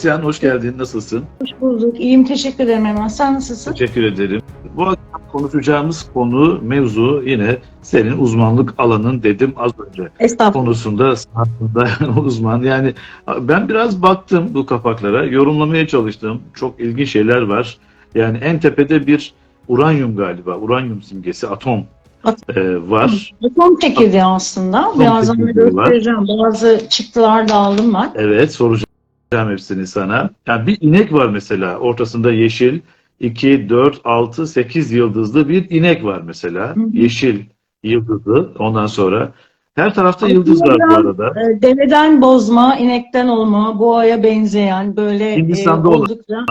Neslihan hoş geldin. Nasılsın? Hoş bulduk. İyiyim. Teşekkür ederim Hemen. Sen nasılsın? Teşekkür ederim. Bu akşam konuşacağımız konu, mevzu yine senin uzmanlık alanın dedim az önce. Estağfurullah. Konusunda aslında uzman. Yani ben biraz baktım bu kapaklara, yorumlamaya çalıştım. Çok ilginç şeyler var. Yani en tepede bir uranyum galiba, uranyum simgesi, atom At- e, var. Atom çekirdeği aslında. Atom Birazdan göstereceğim. Bazı çıktılar da aldım ben. Evet, soracağım hepsini sana. Yani bir inek var mesela, ortasında yeşil, 2, 4, 6, 8 yıldızlı bir inek var mesela. Hı hı. Yeşil yıldızlı. Ondan sonra her tarafta Aslında yıldız var bu arada. Ee, Deveden bozma, inekten olma, boğaya benzeyen böyle Hindistan'da e, olan. oldukça...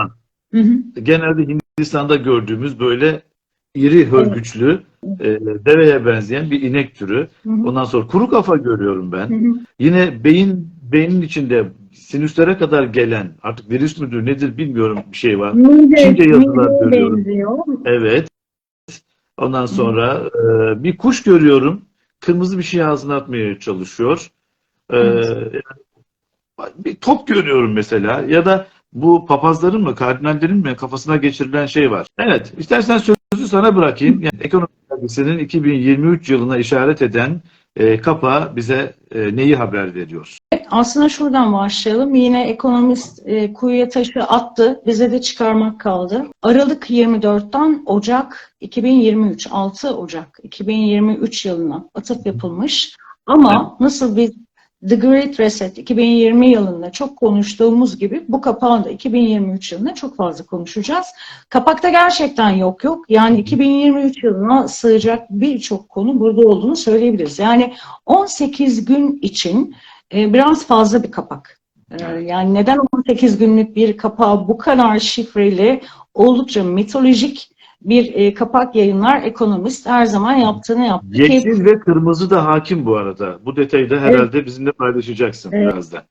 Hı hı. Genelde Hindistan'da gördüğümüz böyle iri hörgüçlü, e, deveye benzeyen bir inek türü. Hı hı. Ondan sonra kuru kafa görüyorum ben. Hı hı. Yine beyin beynin içinde sinüslere kadar gelen artık virüs müdür nedir bilmiyorum bir şey var. Mide, Çince yazılar görüyorum. benziyor. Evet. Ondan sonra e, bir kuş görüyorum. Kırmızı bir şey ağzına atmaya çalışıyor. E, Evet. bir top görüyorum mesela. Ya da bu papazların mı, kardinallerin mi kafasına geçirilen şey var. Evet. istersen sözü sana bırakayım. Yani Ekonomi Dergisi'nin 2023 yılına işaret eden e, kapağı bize e, neyi haber veriyor? Aslında şuradan başlayalım. Yine ekonomist e, kuyuya taşı attı. Bize de çıkarmak kaldı. Aralık 24'ten Ocak 2023, 6 Ocak 2023 yılına atıf yapılmış. Ama nasıl biz The Great Reset 2020 yılında çok konuştuğumuz gibi bu kapağın da 2023 yılında çok fazla konuşacağız. Kapakta gerçekten yok yok. Yani 2023 yılına sığacak birçok konu burada olduğunu söyleyebiliriz. Yani 18 gün için e, biraz fazla bir kapak. E, yani neden 18 günlük bir kapağı bu kadar şifreli, oldukça mitolojik bir e, kapak yayınlar ekonomist her zaman yaptığını yaptı. ki- Yeşil ve kırmızı da hakim bu arada. Bu detayı da herhalde bizimle paylaşacaksın Evet. birazdan.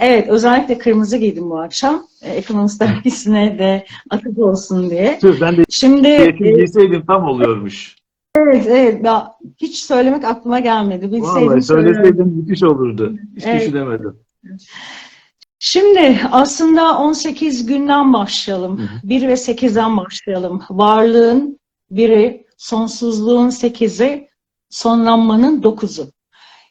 Evet, özellikle kırmızı giydim bu akşam. E, Ekonomist dergisine de atıp olsun diye. Tüh, ben de Şimdi yeşil e, giyseydim tam oluyormuş. Evet, evet, ya, hiç söylemek aklıma gelmedi. Bilseydim Vallahi söylerdim. söyleseydim müthiş olurdu. Hiç Evet. düşünemedim. Şimdi aslında 18 günden başlayalım. Hı hı. 1 ve 8'den başlayalım. Varlığın 1'i, sonsuzluğun 8'i, sonlanmanın 9'u.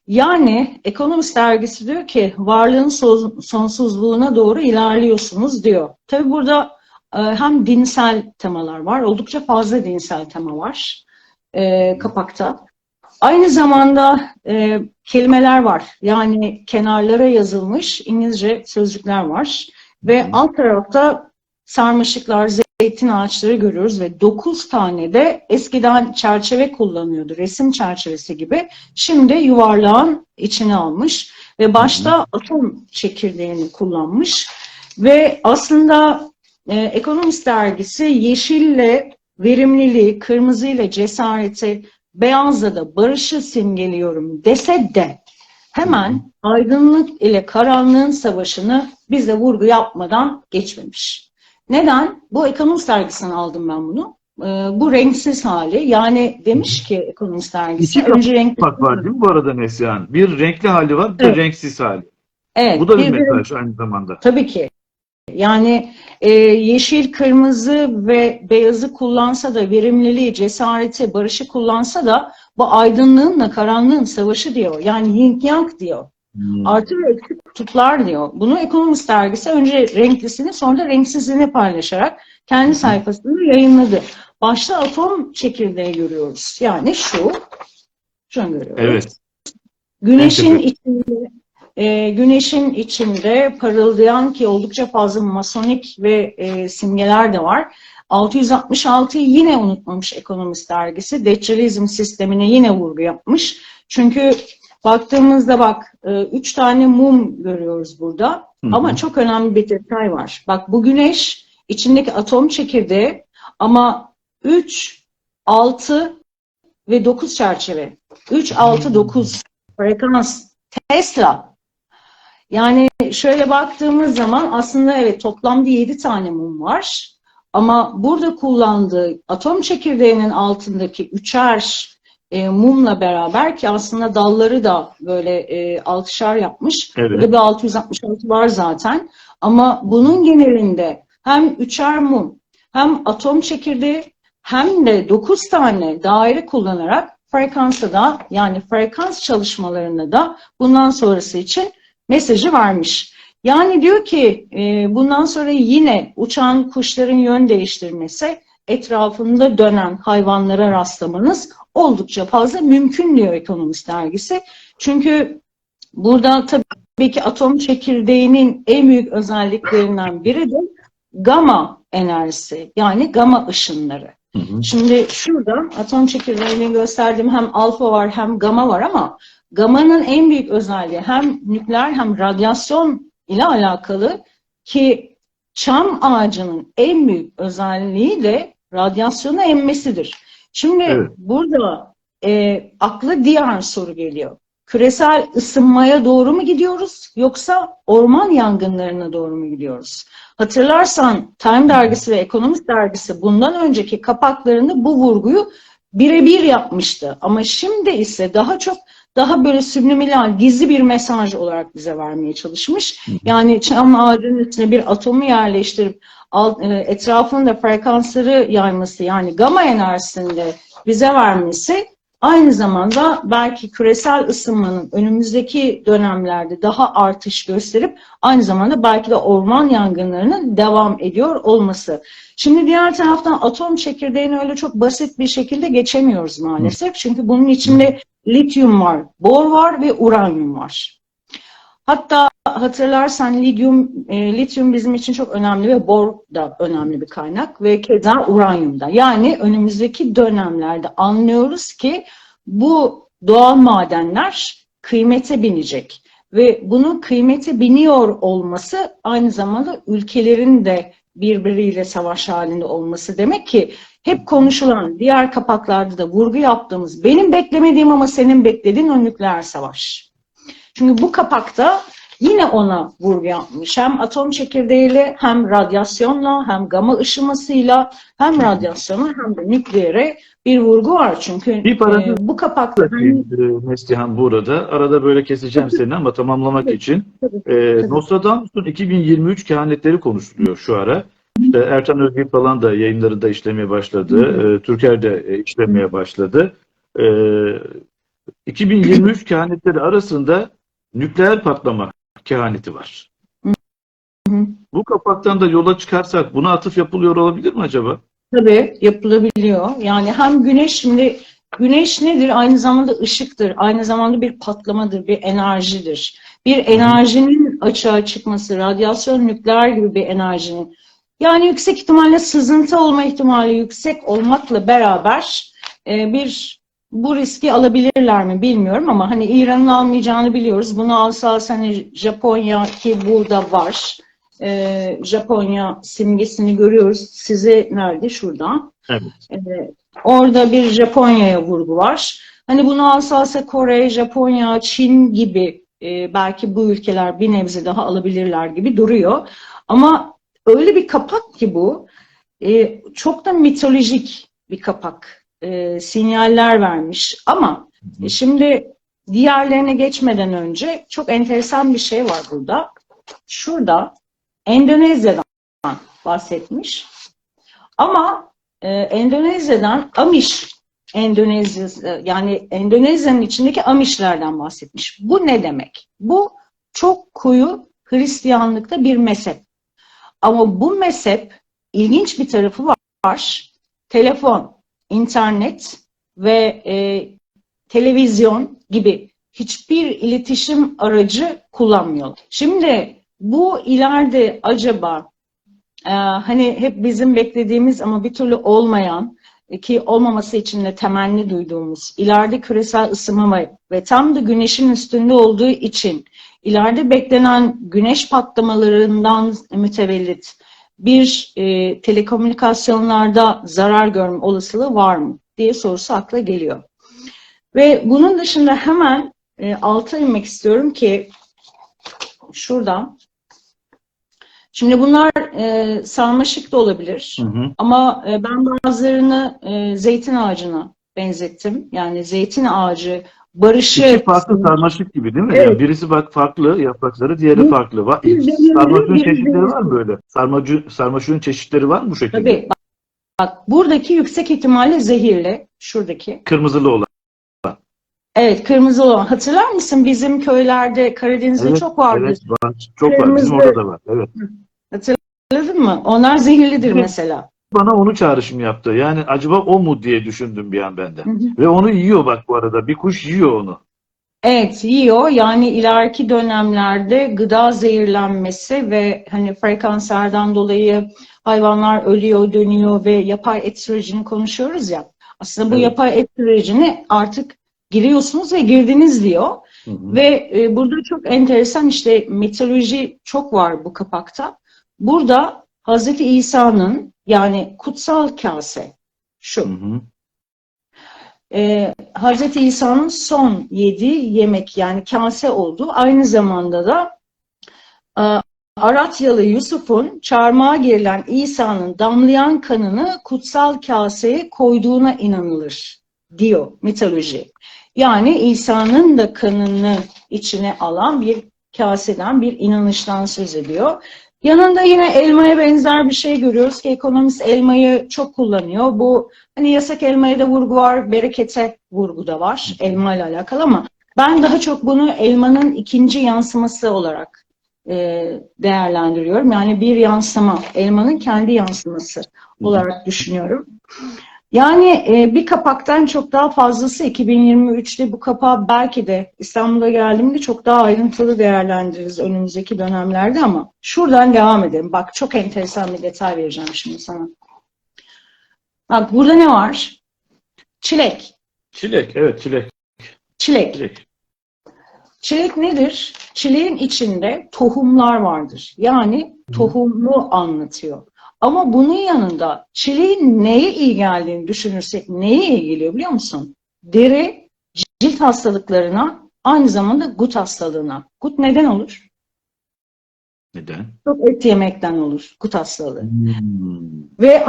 Yani Ekonomist dergisi diyor ki varlığın son- sonsuzluğuna doğru ilerliyorsunuz diyor. Tabi burada e, hem dinsel temalar var, oldukça fazla dinsel tema var e, kapakta. Aynı zamanda e, kelimeler var. Yani kenarlara yazılmış İngilizce sözcükler var. Ve alt tarafta sarmaşıklar, zeytin ağaçları görüyoruz ve 9 tane de eskiden çerçeve kullanıyordu. Resim çerçevesi gibi. Şimdi yuvarlağın içine almış ve başta atom çekirdeğini kullanmış. Ve aslında e, Ekonomist dergisi yeşille verimliliği, kırmızıyla cesareti, beyazla da barışı simgeliyorum dese de hemen aydınlık ile karanlığın savaşını bize vurgu yapmadan geçmemiş. Neden? Bu Ekonomist dergisinden aldım ben bunu. Ee, bu renksiz hali. Yani demiş ki Ekonomist dergisi İki önce renkli. Var değil mi bu arada Neslihan? Bir renkli hali var, bir Evet. renksiz hali. Evet, Bu da bir birbiri- mesaj aynı zamanda. Tabii ki. Yani e, yeşil, kırmızı ve beyazı kullansa da verimliliği, cesareti, barışı kullansa da bu aydınlığınla karanlığın savaşı diyor. Yani yin yang diyor. Hmm. Artı ve eksi kutuplar diyor. Bunu Ekonomist dergisi önce renklisini sonra da renksizliğini paylaşarak kendi sayfasında yayınladı. Başta atom çekirdeği görüyoruz. Yani şu. Şunu görüyoruz. Evet. Güneşin içinde e, güneşin içinde parıldayan ki oldukça fazla masonik ve e, simgeler de var. 666'yı yine unutmamış Ekonomist dergisi. Deccalizm sistemine yine vurgu yapmış. Çünkü baktığımızda bak e, üç tane mum görüyoruz burada. Hı hı. Ama çok önemli bir detay var. Bak bu güneş içindeki atom çekirdeği ama 3, 6 ve 9 çerçeve. 3, 6, 9 frekans. Tesla. Yani şöyle baktığımız zaman aslında evet toplamda 7 tane mum var. Ama burada kullandığı atom çekirdeğinin altındaki üçer e, mumla beraber ki aslında dalları da böyle e, altışar yapmış. Evet. Burada bir 666 var zaten. Ama bunun genelinde hem üçer mum, hem atom çekirdeği, hem de 9 tane daire kullanarak frekansı da yani frekans çalışmalarında da bundan sonrası için mesajı vermiş. Yani diyor ki e, bundan sonra yine uçan kuşların yön değiştirmesi, etrafında dönen hayvanlara rastlamanız oldukça fazla mümkün diyor Ekonomist dergisi. Çünkü burada tabii ki atom çekirdeğinin en büyük özelliklerinden biri de gamma enerjisi yani gamma ışınları. Hı hı. Şimdi şurada atom çekirdeğini gösterdiğim hem alfa var hem gamma var ama gamma'nın en büyük özelliği hem nükleer hem radyasyon ile alakalı ki çam ağacının en büyük özelliği de radyasyonu emmesidir. Şimdi Evet. burada e, akla diğer soru geliyor. Küresel ısınmaya doğru mu gidiyoruz yoksa orman yangınlarına doğru mu gidiyoruz? Hatırlarsan Time dergisi ve Economist dergisi bundan önceki kapaklarında bu vurguyu birebir yapmıştı. Ama şimdi ise daha çok daha böyle subliminal, gizli bir mesaj olarak bize vermeye çalışmış. Yani çam ağacının üstüne bir atomu yerleştirip alt, e, etrafında frekansları yayması yani gamma enerjisini de bize vermesi aynı zamanda belki küresel ısınmanın önümüzdeki dönemlerde daha artış gösterip aynı zamanda belki de orman yangınlarının devam ediyor olması. Şimdi diğer taraftan atom çekirdeğini öyle çok basit bir şekilde geçemiyoruz maalesef. Çünkü bunun içinde lityum var, bor var ve uranyum var. Hatta hatırlarsan lityum, e, lityum bizim için çok önemli ve bor da önemli bir kaynak ve keza uranyum da. Yani önümüzdeki dönemlerde anlıyoruz ki bu doğal madenler kıymete binecek ve bunun kıymete biniyor olması aynı zamanda ülkelerin de birbiriyle savaş halinde olması demek ki hep konuşulan diğer kapaklarda da vurgu yaptığımız benim beklemediğim ama senin beklediğin o nükleer savaş. Çünkü bu kapakta yine ona vurgu yapmış. Hem atom çekirdeğiyle hem radyasyonla hem gamma ışımasıyla hem radyasyona hem de nükleere bir vurgu var. Çünkü Bir e, bu kapakta Ee, Neslihan burada. Arada böyle keseceğim seni ama tamamlamak için. Ee, Nostradamus'un 2023 kehanetleri konuşuluyor şu ara. İşte Ertan Özgür falan da yayınlarında işlemeye başladı. Ee, Türker de e, işlemeye başladı. Ee, 2023 kehanetleri arasında nükleer patlama kehaneti var. Bu kapaktan da yola çıkarsak buna atıf yapılıyor olabilir mi acaba? Tabii yapılabiliyor. Yani hem güneş şimdi güneş nedir? Aynı zamanda ışıktır. Aynı zamanda bir patlamadır, bir enerjidir. Bir enerjinin açığa çıkması, radyasyon, nükleer gibi bir enerjinin. Yani yüksek ihtimalle sızıntı olma ihtimali yüksek olmakla beraber e, bir bu riski alabilirler mi bilmiyorum ama hani İran'ın almayacağını biliyoruz. Bunu alsa hani Japonya ki burada var. E, Japonya simgesini görüyoruz. Size nerede? Şurada. Evet. Ee, orada bir Japonya'ya vurgu var. Hani bunu alsa Kore, Japonya, Çin gibi e, belki bu ülkeler bir nebze daha alabilirler gibi duruyor. Ama öyle bir kapak ki bu e, çok da mitolojik bir kapak. E, sinyaller vermiş. Ama e, şimdi diğerlerine geçmeden önce çok enteresan bir şey var burada. Şurada Endonezya'dan bahsetmiş. Ama e, Endonezya'dan Amiş Endonezya yani Endonezya'nın içindeki Amişlerden bahsetmiş. Bu ne demek? Bu çok koyu Hristiyanlıkta bir mezhep. Ama bu mezhep ilginç bir tarafı var. Telefon, internet ve e, televizyon gibi hiçbir iletişim aracı kullanmıyorlar. Şimdi bu ileride acaba ee, hani hep bizim beklediğimiz ama bir türlü olmayan e, ki olmaması için de temenni duyduğumuz ileride küresel ısınma ve tam da güneşin üstünde olduğu için ileride beklenen güneş patlamalarından mütevellit bir e, telekomünikasyonlarda zarar görme olasılığı var mı diye sorusu akla geliyor. Ve bunun dışında hemen e, alta inmek istiyorum ki şuradan Şimdi bunlar e, sarmaşık da olabilir. Hı hı. Ama e, ben bazılarını e, zeytin ağacına benzettim. Yani zeytin ağacı barışı İki farklı sarmaşık gibi değil mi? Evet. Yani birisi bak farklı yaprakları, diğeri Bu- farklı. Var, sarmaşığın çeşitleri var mı böyle? Sarmacı, sarmaşığın çeşitleri var mı bu şekilde? Tabii. Bak, buradaki yüksek ihtimalle zehirli. Şuradaki. Kırmızılı olan. Evet kırmızı olan. Hatırlar mısın bizim köylerde Karadeniz'de Evet, çok vardır. Evet, var. Çok var. Kırmızı- Bizim orada da var. Evet. Hatırladın mı? Onlar zehirlidir Evet. mesela. Bana onu çağrışım yaptı. Yani acaba o mu diye düşündüm bir an ben de. Hı hı. Ve onu yiyor bak bu arada. Bir kuş yiyor onu. Evet yiyor. Yani ileriki dönemlerde gıda zehirlenmesi ve hani frekanslardan dolayı hayvanlar ölüyor, dönüyor ve yapay et sürecini konuşuyoruz ya. Aslında bu Evet. yapay et sürecini artık giriyorsunuz ve girdiniz diyor. Hı hı. Ve e, burada çok enteresan işte mitoloji çok var bu kapakta. Burada Hazreti İsa'nın yani kutsal kase şu. Hı hı. e, Hazreti İsa'nın son yediği yemek yani kase oldu. Aynı zamanda da e, Aratyalı Yusuf'un çarmıha girilen İsa'nın damlayan kanını kutsal kaseye koyduğuna inanılır diyor mitoloji. Yani İsa'nın da kanını içine alan bir kaseden bir inanıştan söz ediyor. Yanında yine elmaya benzer bir şey görüyoruz ki ekonomist elmayı çok kullanıyor. Bu hani yasak elmaya da vurgu var, berekete vurgu da var elma ile alakalı ama ben daha çok bunu elmanın ikinci yansıması olarak e, değerlendiriyorum. Yani bir yansıma, elmanın kendi yansıması olarak düşünüyorum. Yani e, bir kapaktan çok daha fazlası 2023'te bu kapağı belki de İstanbul'a geldiğimde çok daha ayrıntılı değerlendiririz önümüzdeki dönemlerde ama şuradan devam edelim. Bak çok enteresan bir detay vereceğim şimdi sana. Bak burada ne var? Çilek. Çilek. Evet çilek. Çilek. Çilek. Çilek nedir? Çileğin içinde tohumlar vardır. Yani tohumu anlatıyor. Ama bunun yanında çileğin neye iyi geldiğini düşünürsek neye iyi geliyor biliyor musun? Deri, cilt hastalıklarına, aynı zamanda gut hastalığına. Gut neden olur? Neden? Çok et yemekten olur gut hastalığı. Hmm. Ve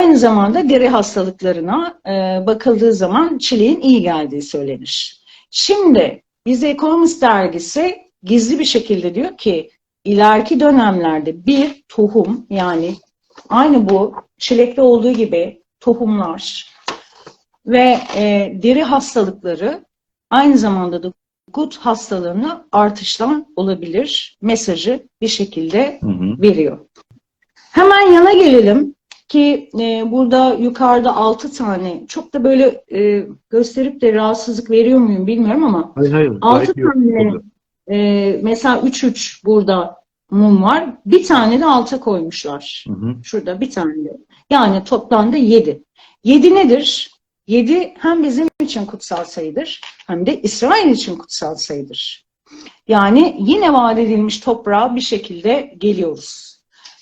aynı zamanda deri hastalıklarına e, bakıldığı zaman çileğin iyi geldiği söylenir. Şimdi bize Economist dergisi gizli bir şekilde diyor ki ileriki dönemlerde bir tohum yani aynı bu çilekte olduğu gibi tohumlar ve e, deri hastalıkları aynı zamanda da gut hastalığına artıştan olabilir mesajı bir şekilde Hı hı. veriyor. Hemen yana gelelim ki e, burada yukarıda 6 tane çok da böyle e, gösterip de rahatsızlık veriyor muyum bilmiyorum ama Hayır hayır. Altı gayet iyi tane. oldu. e, mesela 3-3 burada mum var. Bir tane de alta koymuşlar. Hı hı. Şurada bir tane de. Yani toplamda 7. 7 nedir? 7 hem bizim için kutsal sayıdır hem de İsrail için kutsal sayıdır. Yani yine vaat edilmiş toprağa bir şekilde geliyoruz.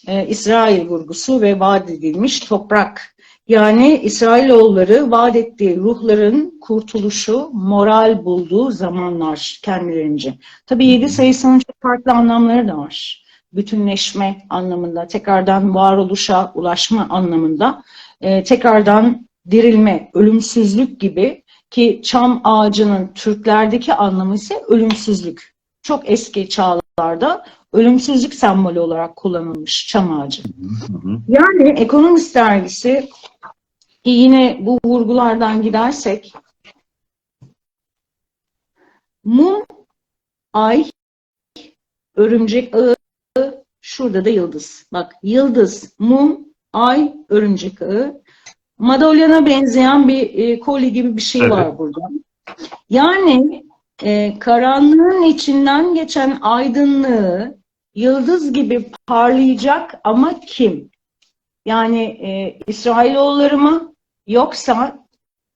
Ee, İsrail vurgusu ve vaat edilmiş toprak. Yani İsrailoğulları vaat ettiği ruhların kurtuluşu, moral bulduğu zamanlar kendilerince. Tabii 7 sayısının çok farklı anlamları da var. Bütünleşme anlamında, tekrardan varoluşa ulaşma anlamında, e, tekrardan dirilme, ölümsüzlük gibi ki çam ağacının Türklerdeki anlamı ise ölümsüzlük. Çok eski çağlarda ölümsüzlük sembolü olarak kullanılmış çam ağacı. Yani Ekonomist dergisi ki yine bu vurgulardan gidersek mum, ay, örümcek ağı, şurada da yıldız. Bak yıldız, mum, ay, örümcek ağı. Madalyona benzeyen bir e, kolye gibi bir şey Evet. var burada. Yani e, karanlığın içinden geçen aydınlığı yıldız gibi parlayacak ama kim? Yani e, İsrailoğulları mı yoksa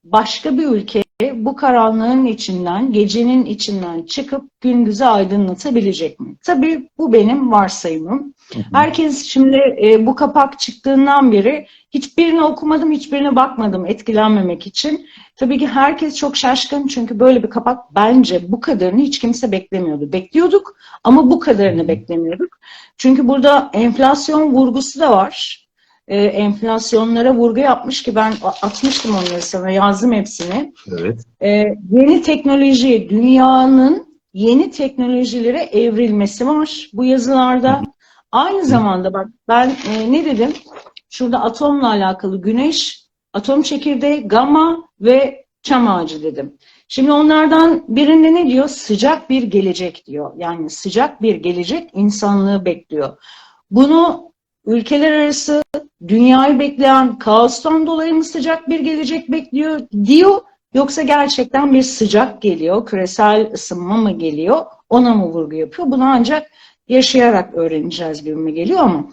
başka bir ülke bu karanlığın içinden, gecenin içinden çıkıp gündüzü aydınlatabilecek mi? Tabii bu benim varsayımım. Hı hı. Herkes şimdi e, bu kapak çıktığından beri hiçbirini okumadım, hiçbirine bakmadım etkilenmemek için. Tabii ki herkes çok şaşkın çünkü böyle bir kapak bence bu kadarını hiç kimse beklemiyordu. Bekliyorduk ama bu kadarını beklemiyorduk. Çünkü burada enflasyon vurgusu da var. E, enflasyonlara vurgu yapmış ki ben atmıştım onları sana yazdım hepsini. Evet. E, yeni teknoloji, dünyanın yeni teknolojilere evrilmesi var bu yazılarda. Aynı zamanda bak ben e, ne dedim? Şurada atomla alakalı güneş, atom çekirdeği, gamma ve çam ağacı dedim. Şimdi onlardan birinde ne diyor? Sıcak bir gelecek diyor. Yani sıcak bir gelecek insanlığı bekliyor. Bunu ülkeler arası dünyayı bekleyen kaostan dolayı mı sıcak bir gelecek bekliyor diyor yoksa gerçekten bir sıcak geliyor, küresel ısınma mı geliyor ona mı vurgu yapıyor? Bunu ancak yaşayarak öğreneceğiz gibime geliyor ama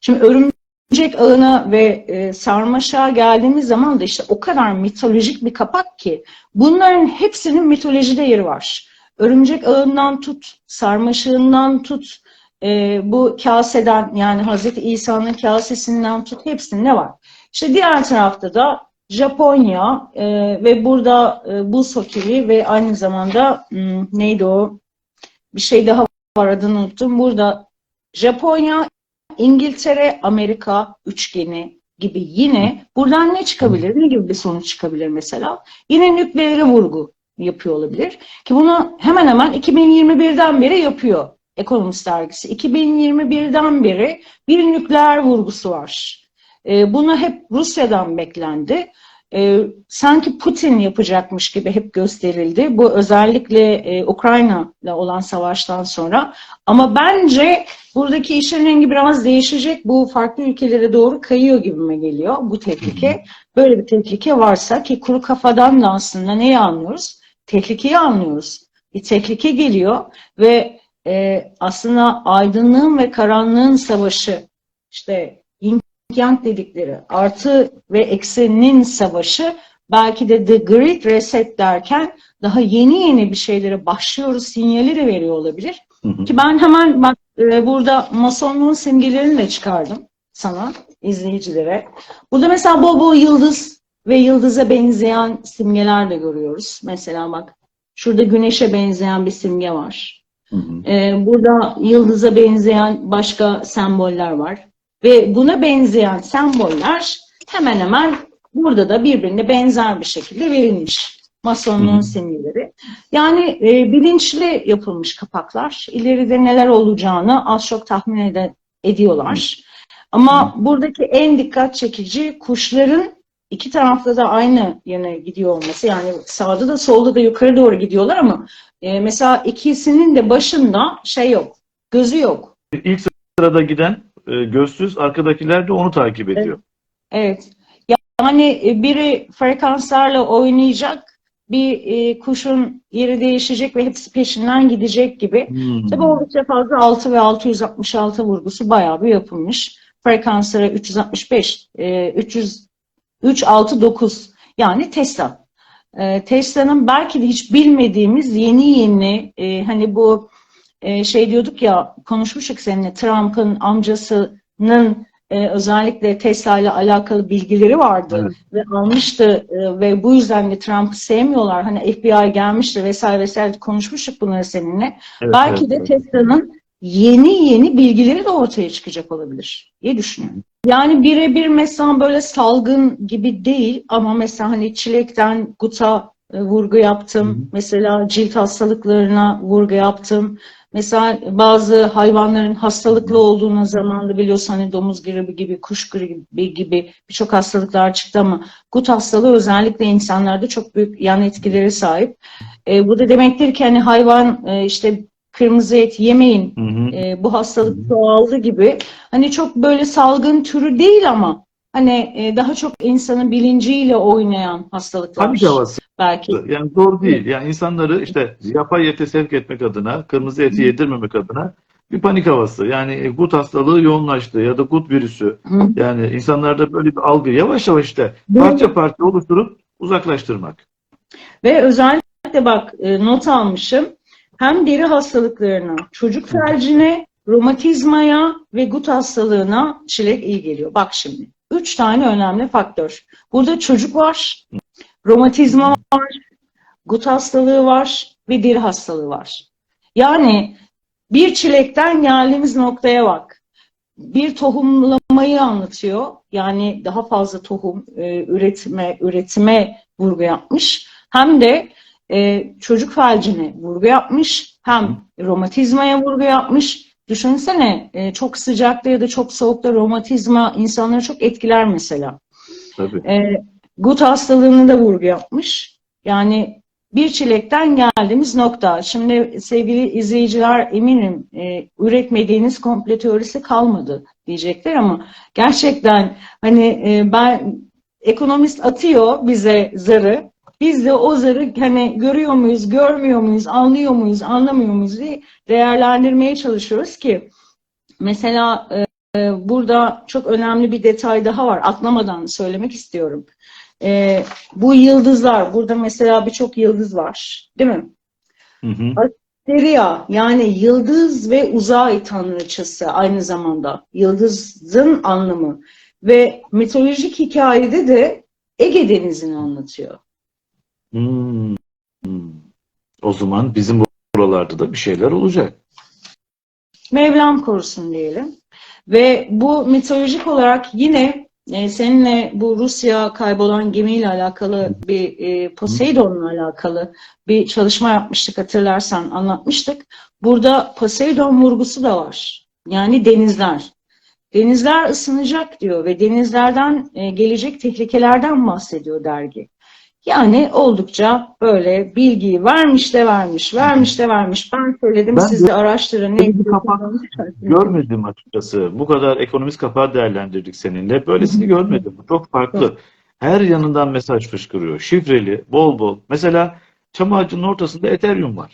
şimdi örümcek ağına ve e, sarmaşağa geldiğimiz zaman da işte o kadar mitolojik bir kapak ki bunların hepsinin mitolojide yeri var. Örümcek ağından tut, sarmaşığından tut, e, bu kaseden yani Hazreti İsa'nın kasesinden tut hepsinde var. İşte diğer tarafta da Japonya e, ve burada e, buz hokeyi ve aynı zamanda hmm, neydi o bir şey daha var adını unuttum. Burada Japonya, İngiltere, Amerika üçgeni gibi yine buradan ne çıkabilir? Ne gibi bir sonuç çıkabilir mesela? Yine nükleere vurgu yapıyor olabilir. Ki bunu hemen hemen 2021'den beri yapıyor Ekonomist dergisi. 2021'den beri bir nükleer vurgusu var. E, bunu hep Rusya'dan beklendi. E, sanki Putin yapacakmış gibi hep gösterildi. Bu özellikle e, Ukrayna ile olan savaştan sonra. Ama bence buradaki işin rengi biraz değişecek. Bu farklı ülkelere doğru kayıyor gibime geliyor bu tehlike. Böyle bir tehlike varsa ki kuru kafadan da aslında neyi anlıyoruz? Tehlikeyi anlıyoruz. Bir tehlike geliyor ve e, aslında aydınlığın ve karanlığın savaşı işte yin yang dedikleri artı ve ekseninin savaşı belki de The Great Reset derken daha yeni yeni bir şeylere başlıyoruz sinyali de veriyor olabilir. Hı hı. Ki ben hemen bak e, burada masonluğun simgelerini de çıkardım sana izleyicilere. Burada mesela bol bol yıldız ve yıldıza benzeyen simgeler de görüyoruz. Mesela bak şurada güneşe benzeyen bir simge var. Hı hı. Ee, burada yıldıza benzeyen başka semboller var. Ve buna benzeyen semboller hemen hemen burada da birbirine benzer bir şekilde verilmiş. Masonluğun Hı hı. simgeleri. Yani e, bilinçli yapılmış kapaklar. İleride neler olacağını az çok tahmin ede- ediyorlar. Ama buradaki en dikkat çekici kuşların iki tarafta da aynı yöne gidiyor olması. Yani sağda da solda da yukarı doğru gidiyorlar ama e, mesela ikisinin de başında şey yok. Gözü yok. İlk sırada giden e, gözsüz, arkadakiler de onu takip ediyor. Evet. Yani e, biri frekanslarla oynayacak, bir e, kuşun yeri değişecek ve hepsi peşinden gidecek gibi. Hmm. Tabii oldukça fazla 6 ve 666 vurgusu bayağı bir yapılmış. Frekanslara 365, e, 300, 369 yani Tesla. E, Tesla'nın belki de hiç bilmediğimiz yeni yeni e, hani bu e, şey diyorduk ya konuşmuştuk seninle Trump'ın amcasının e, özellikle Tesla ile alakalı bilgileri vardı Evet. ve almıştı e, ve bu yüzden de Trump'ı sevmiyorlar. Hani FBI gelmişti vesaire vesaire konuşmuştuk bunları seninle. Evet, Belki evet, de evet. Tesla'nın yeni yeni bilgileri de ortaya çıkacak olabilir diye düşünüyorum. Yani birebir mesela böyle salgın gibi değil ama mesela hani çilekten guta e, vurgu yaptım. Hı hı. Mesela cilt hastalıklarına vurgu yaptım. Mesela bazı hayvanların hastalıklı olduğuna zamanında biliyorsun hani domuz gribi gibi, kuş gribi gibi birçok hastalıklar çıktı ama gut hastalığı özellikle insanlarda çok büyük yan etkileri sahip. E, bu da demektir ki hani hayvan e, işte kırmızı et yemeyin Hı hı. e, bu hastalık çoğaldı gibi. Hani çok böyle salgın türü değil ama hani e, daha çok insanın bilinciyle oynayan hastalıklar Panik havası. belki. Yani doğru değil. Yani insanları işte yapay ete sevk etmek adına, kırmızı eti yedirmemek adına bir panik havası. Yani e, gut hastalığı yoğunlaştı ya da gut virüsü. Hı. Yani insanlarda böyle bir algı yavaş yavaş işte parça parça oluşturup uzaklaştırmak. Ve özellikle bak e, not almışım. Hem deri hastalıklarına, çocuk felcine, romatizmaya ve gut hastalığına çilek iyi geliyor. Bak şimdi. Üç tane önemli faktör. Burada çocuk var, romatizma var, gut hastalığı var ve deri hastalığı var. Yani bir çilekten geldiğimiz noktaya bak. bir tohumlamayı anlatıyor. Yani daha fazla tohum e, üretime üretime vurgu yapmış. Hem de e, çocuk felcine vurgu yapmış. Hem romatizmaya vurgu yapmış. Düşünsene e, çok sıcakta ya da çok soğukta romatizma insanları çok etkiler mesela. Tabii. E, gut hastalığını da vurgu yapmış. Yani bir çilekten geldiğimiz nokta. Şimdi sevgili izleyiciler eminim e, üretmediğiniz komple teorisi kalmadı diyecekler ama gerçekten hani e, ben ekonomist atıyor bize zarı. Biz de o zarı hani görüyor muyuz, görmüyor muyuz, anlıyor muyuz, anlamıyor muyuz diye değerlendirmeye çalışıyoruz ki mesela e, burada çok önemli bir detay daha var. Atlamadan söylemek istiyorum. E, bu yıldızlar, burada mesela birçok yıldız var, değil mi? Hı hı. Teria yani yıldız ve uzay tanrıçası aynı zamanda. Yıldızın anlamı. Ve mitolojik hikayede de Ege Denizi'ni anlatıyor. Hmm. Hmm. O zaman bizim buralarda da bir şeyler olacak. Mevlam korusun diyelim. Ve bu mitolojik olarak yine e, seninle bu Rusya kaybolan gemiyle alakalı bir e, Poseidon'la alakalı bir çalışma yapmıştık hatırlarsan anlatmıştık. Burada Poseidon vurgusu da var. Yani denizler. Denizler ısınacak diyor ve denizlerden e, gelecek tehlikelerden bahsediyor dergi. Yani oldukça böyle bilgiyi vermiş de vermiş, vermiş de vermiş. Ben söyledim Ben siz de araştırın. Ne Görmedim açıkçası. Bu kadar ekonomist kapağı değerlendirdik seninle. Böylesini görmedim. Bu Çok farklı. Her yanından mesaj fışkırıyor. Şifreli, bol bol. Mesela çam ağacının ortasında Ethereum var.